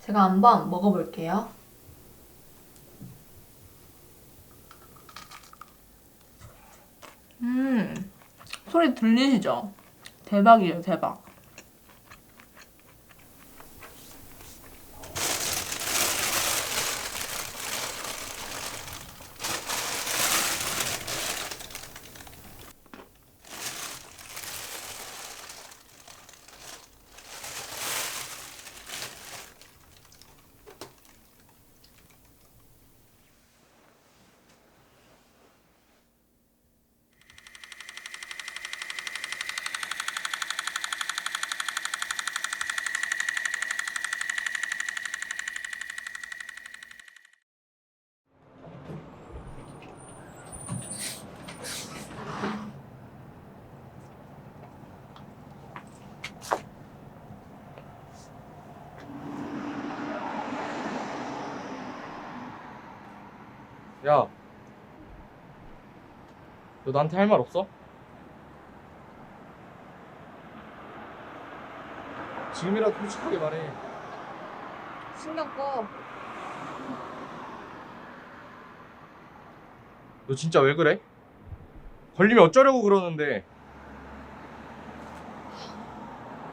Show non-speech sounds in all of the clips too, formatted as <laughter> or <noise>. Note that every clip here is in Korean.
제가 한번 먹어볼게요. 음, 소리 들리시죠? 대박이에요, 대박. 야, 너 나한테 할 말 없어? 지금이라도 솔직하게 말해. 신경 꺼. 너 진짜 왜 그래? 걸리면 어쩌려고 그러는데.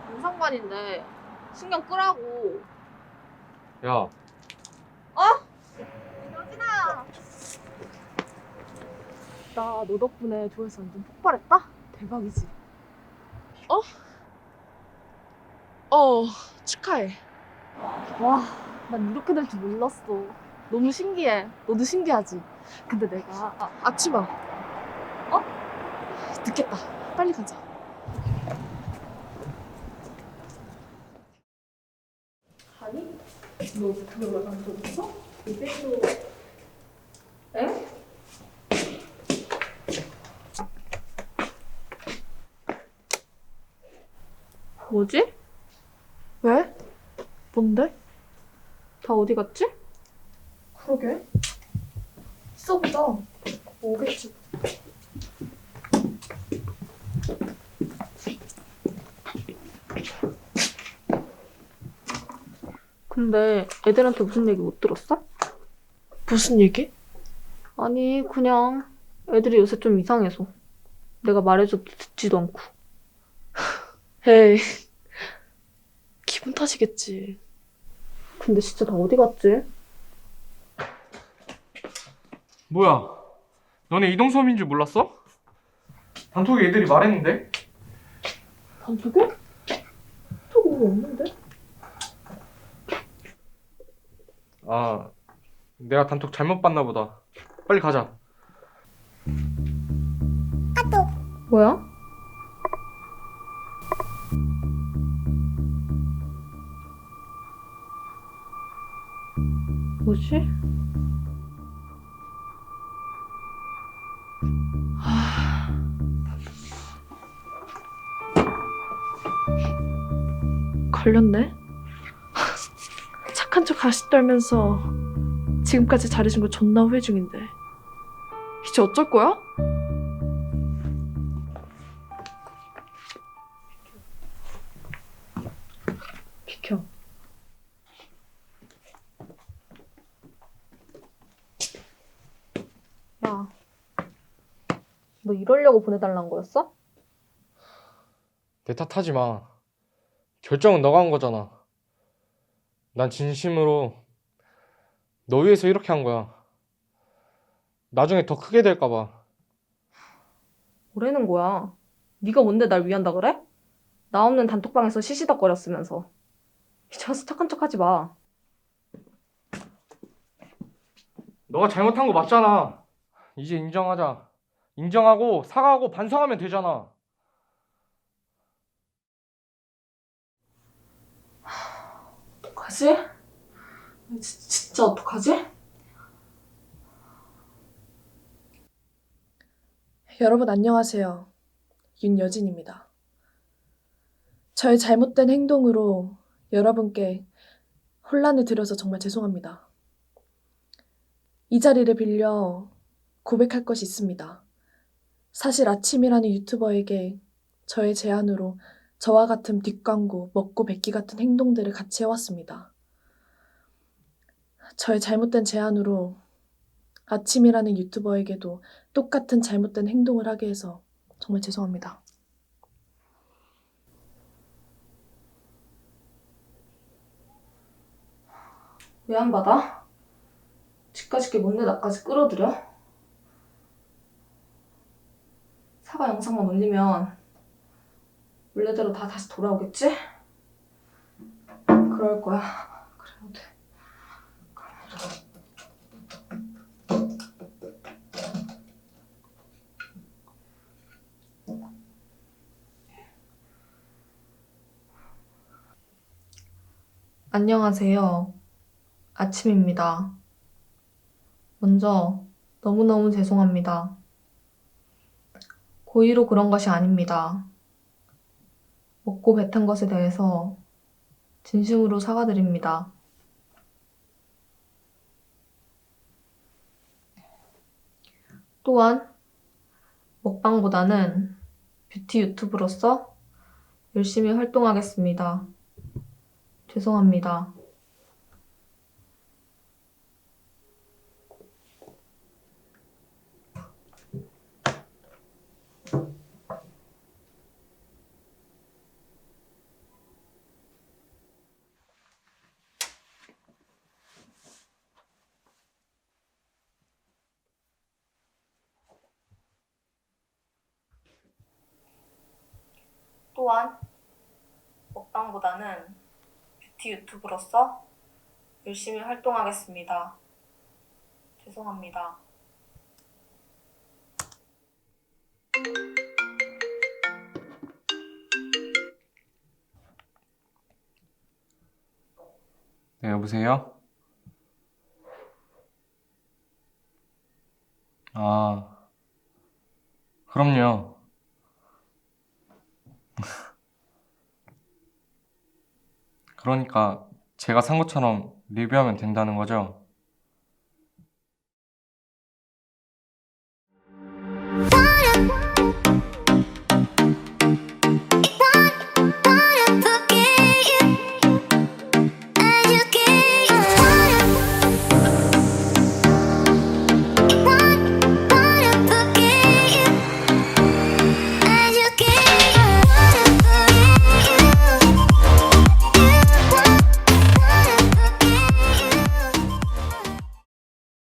무슨 상관인데. 신경 끄라고. 야, 나너 덕분에 조회수 완전 폭발했다? 대박이지. 어? 어, 축하해. 와, 난 이렇게 될 줄 몰랐어. 너무 신기해. 너도 신기하지? 근데 내가 아, 아침아. 어? 늦겠다. 빨리 가자. 아니? 너 그걸 왜안적 있어? 이백도 뭐지? 왜? 뭔데? 다 어디 갔지? 그러게. 써보자. 뭐겠지? 근데 애들한테 무슨 얘기 못 들었어? 무슨 얘기? 아니, 그냥 애들이 요새 좀 이상해서. 내가 말해줘도 듣지도 않고. 에이. <laughs> 기분 탓이겠지. 근데 진짜 다 어디 갔지? 뭐야? 너네 이동섭인 줄 몰랐어? 단톡에 애들이 말했는데? 단톡에? 저거 없는데? 아, 내가 단톡 잘못 봤나 보다. 빨리 가자. 뭐야? 뭐지? 걸렸네? <laughs> 착한 척 가시 떨면서 지금까지 잘해준 거 존나 후회 중인데. 이제 어쩔 거야? 너 이러려고 보내달란 거였어? 내 탓하지 마. 결정은 너가 한 거잖아. 난 진심으로 너 위해서 이렇게 한 거야. 나중에 더 크게 될까 봐. 뭐라는 거야? 네가 뭔데 날 위한다 그래? 나 없는 단톡방에서 시시덕거렸으면서. 와서 착한 척 하지 마. 너가 잘못한 거 맞잖아. 이제 인정하자. 인정하고 사과하고 반성하면 되잖아. 어떡하지? 지- 진짜 어떡하지? 여러분 안녕하세요. 윤여진입니다. 저의 잘못된 행동으로 여러분께 혼란을 드려서 정말 죄송합니다. 이 자리를 빌려 고백할 것이 있습니다. 사실 아침이라는 유튜버에게 저의 제안으로 저와 같은 뒷광고, 먹고 뱉기 같은 행동들을 같이 해왔습니다. 저의 잘못된 제안으로 아침이라는 유튜버에게도 똑같은 잘못된 행동을 하게 해서 정말 죄송합니다. 왜 안 받아? 집까지 게 뭔데 나까지 끌어들여? 사과 영상만 올리면 원래대로 다 다시 돌아오겠지? 그럴 거야. 그래도 돼. 안녕하세요. 아침입니다. 먼저 너무너무 죄송합니다. 고의로 그런 것이 아닙니다. 먹고 뱉은 것에 대해서 진심으로 사과드립니다. 또한 먹방보다는 뷰티 유튜브로서 열심히 활동하겠습니다. 죄송합니다. 또한 먹방보다는 뷰티 유튜브로서 열심히 활동하겠습니다. 죄송합니다. 네, 여보세요? 아, 그럼요. 그러니까 제가 산 것처럼 리뷰하면 된다는 거죠?